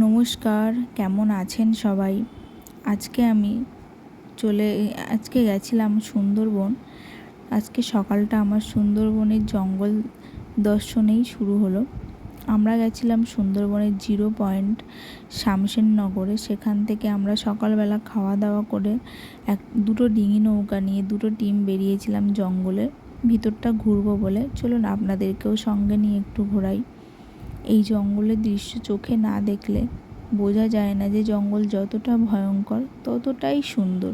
নমস্কার, কেমন আছেন সবাই? আজকে আমি চলে, আজকে গেছিলাম সুন্দরবন। আজকে সকালটা আমার সুন্দরবনের জঙ্গল দর্শনেই শুরু হলো। আমরা গেছিলাম সুন্দরবনের জিরো পয়েন্ট শামশেরনগরে সেখান থেকে আমরা সকালবেলা খাওয়া দাওয়া করে এক, দুটো ডিঙি নৌকা নিয়ে দুটো টিম বেরিয়েছিলাম জঙ্গলে। ভিতরটা ঘুরবো বলে। চলুন আপনাদেরকেও সঙ্গে নিয়ে একটু ঘোরাই। এই জঙ্গলের দৃশ্য চোখে না দেখলে বোঝা যায় না যে জঙ্গল যতটা ভয়ঙ্কর, ততটাই সুন্দর।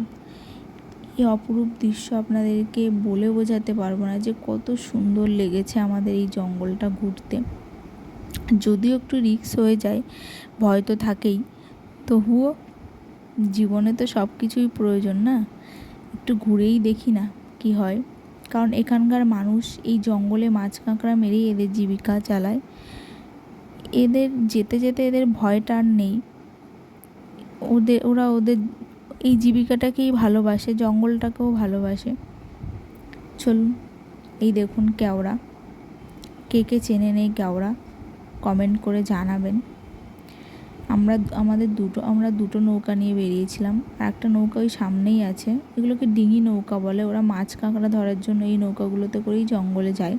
এই অপরূপ দৃশ্য আপনাদেরকে বলে বোঝাতে পারব না যে কত সুন্দর লেগেছে আমাদের এই জঙ্গলটা ঘুরতে। যদিও একটু রিক্স হয়ে যায়, ভয় তো থাকেই। তবুও জীবনে তো সব কিছুই প্রয়োজন না? একটু ঘুরেই দেখি না কি হয়। কারণ এখানকার মানুষ এই জঙ্গলে মাছ কাঁকড়া মেরেই এদের জীবিকা চালায়। এদের যেতে যেতে এদের ভয়টা আর নেই। ওদের ওরা ওদের এই জীবিকাটাকেই ভালোবাসে, জঙ্গলটাকেও ভালোবাসে। চলুন, এই দেখুন কেওড়া। কে কে চেনে নেই কেওড়া? কমেন্ট করে জানাবেন। আমরা আমাদের দুটো, আমরা দুটো নৌকা নিয়ে বেরিয়েছিলাম। আর একটা নৌকা ওই সামনেই আছে। এগুলোকে ডিঙি নৌকা বলে। ওরা মাছ কাঁকড়া ধরার জন্য এই নৌকাগুলোতে করেই জঙ্গলে যায়।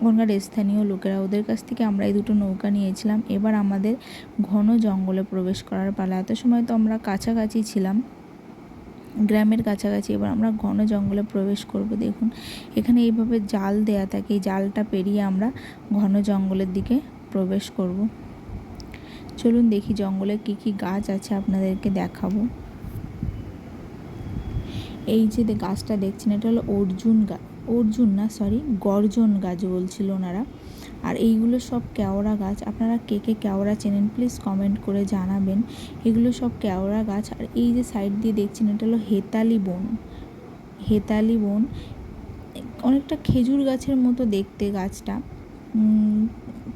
ওখানকার স্থানীয় লোকেরা ওদের কাছ থেকে আমরা এই দুটো নৌকা নিয়েছিলাম। এবার আমাদের ঘন জঙ্গলে প্রবেশ করার পালা। এত সময় তো আমরা কাছাকাছি ছিলাম, গ্রামের কাছাকাছি। এবার আমরা ঘন জঙ্গলে প্রবেশ করব। দেখুন, এখানে এইভাবে জাল দেয়া থাকে। এই জালটা পেরিয়ে আমরা ঘন জঙ্গলের দিকে প্রবেশ করব। চলুন দেখি জঙ্গলে কি কি গাছ আছে আপনাদেরকে দেখাবো। এই যে গাছটা দেখছেন, এটা হলো অর্জুন গাছ। অর্জুন না সরি গর্জন গাছ বলছিল ওনারা। আর এইগুলো সব কেওড়া গাছ, আপনারা কে কে কেওড়া চেনেন প্লিজ কমেন্ট করে জানাবেন। এগুলো সব কেওড়া গাছ, আর এই যে সাইড দিয়ে দেখছেন, এটা হলো হেতালি বন। হেতালি বন, অনেকটা খেজুর গাছের মতো দেখতে গাছটা।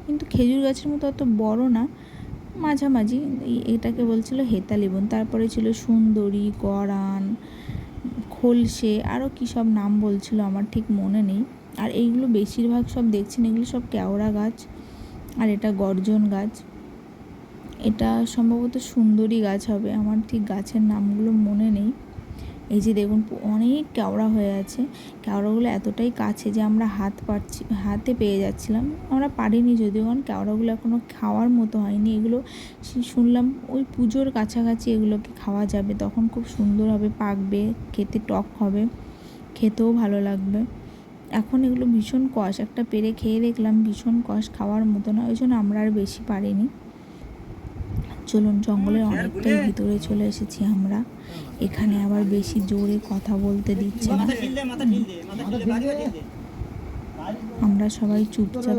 কিন্তু খেজুর গাছের মতো অত বড় না, মাঝামাঝি, এটাকে বলছিল হেতালি বন। তারপরে ছিল সুন্দরী, গরান খোলসে আরও কী সব নাম বলছিল আমার ঠিক মনে নেই। আর এইগুলো বেশিরভাগ সব দেখছেন, এগুলো সব কেওড়া গাছ, আর এটা গর্জন গাছ। এটা সম্ভবত সুন্দরী গাছ হবে, আমার ঠিক গাছের নামগুলো মনে নেই। এই যে দেখুন অনেক কেওড়া হয়ে আছে। কেওড়াগুলো এতটাই কাছে যে আমরা হাত পাচ্ছি হাতে পেয়ে যাচ্ছিলাম। আমরা পারিনি যদিও, কারণ কেওড়াগুলো এখনও খাওয়ার মতো হয়নি। এগুলো শুনলাম ওই পুজোর কাছাকাছি এগুলোকে খাওয়া যাবে। তখন খুব সুন্দর হবে, পাকবে, খেতে টক হবে, খেতেও ভালো লাগবে। এখন এগুলো ভীষণ কষ, একটা পেরে খেয়ে দেখলাম, ভীষণ কষ খাওয়ার মতো না, ওই জন্য আমরা আর বেশি পারিনি। চলুন, জঙ্গলের অনেকটাই ভিতরে চলে এসেছি আমরা। এখানে আবার বেশি জোরে কথা বলতে দিচ্ছে না। আমরা সবাই চুপচাপ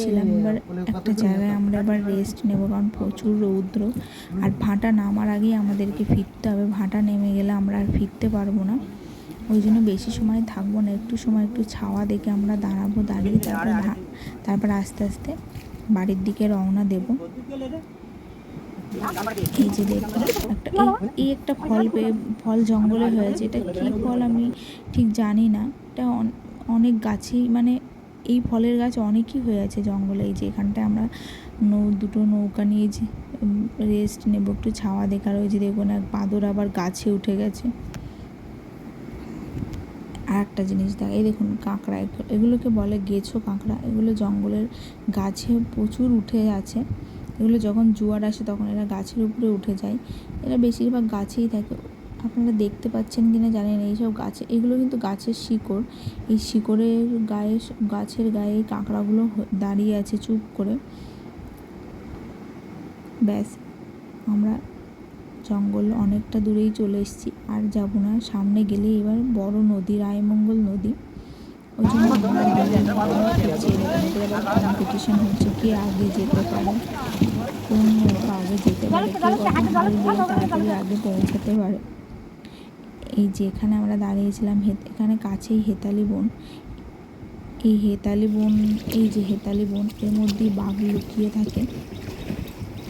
ছিলাম, এবার একটা জায়গায় আমরা এবার রেস্ট নেব, কারণ প্রচুর রৌদ্র। আর ভাঁটা নামার আগেই আমাদেরকে ফিরতে হবে। ভাঁটা নেমে গেলে আমরা আর ফিরতে পারব না। ওই জন্য বেশি সময় থাকব না। একটু সময়, একটু ছাওয়া দেখে আমরা দাঁড়াবো, দাঁড়িয়ে তারপর তারপর আস্তে আস্তে বাড়ির দিকে রওনা দেবো। এই যে দেখুন একটা এই একটা ফল ফল জঙ্গলে হয়েছে। এটা কী ফল আমি ঠিক জানি না। এটা অনেক গাছেই মানে এই ফলের গাছ অনেকই হয়ে আছে জঙ্গলে। এই যে এখানটায় আমরা নৌ দুটো নৌকা নিয়ে যে রেস্ট নেব। একটু ছাওয়া দেখার ওই যে দেখুন, এক বাঁদর আবার গাছে উঠে গেছে। আর একটা জিনিস দেখ এই দেখুন, কাঁকড়া। এগুলোকে বলে গেছো কাঁকড়া। এগুলো জঙ্গলের গাছে প্রচুর উঠে আছে। এগুলো যখন জোয়ার আসে তখন এরা গাছের উপরে উঠে যায়। এরা বেশিরভাগ গাছেই থাকে। আপনারা দেখতে পাচ্ছেন কি না জানেন এইসব গাছে, এগুলো কিন্তু গাছের শিকড়। এই শিকড়ের গায়ে, গাছের গায়ে কাঁকড়াগুলো দাঁড়িয়ে আছে চুপ করে। ব্যাস, আমরা জঙ্গল অনেকটা দূরেই চলে এসেছি। আর যাব না, সামনে গেলে এবার বড় নদী, রায়মঙ্গল নদী। ওই জন্য কম্পিটিশন হচ্ছে কে আগে যেতে পারে কোন আগে যেতে পারে তাড়াতাড়ি আগে পৌঁছাতে পারে এই যে এখানে আমরা দাঁড়িয়েছিলাম এখানে কাছেই হেতালি বন। এই হেতালি বন এই যে হেতালি বন, এর মধ্যেই বাঘ লুকিয়ে থাকে।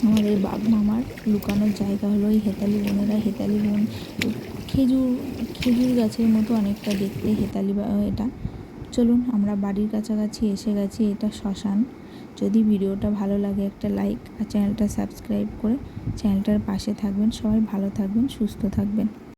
আমাদের বাঘ মামার লুকানোর জায়গা হলো এই হেতালি বনেরা। হেতালি বন খেজুর খেজুর গাছের মতো অনেকটা দেখতে, হেতালি এটা। চলুন আমরা বাড়ির কাছাকাছি এসে গেছি, এটা শ্মশান। যদি ভিডিওটা ভালো লাগে একটা লাইক আর চ্যানেলটা সাবস্ক্রাইব করে চ্যানেলটার পাশে থাকবেন। সবাই ভালো থাকবেন, সুস্থ থাকবেন।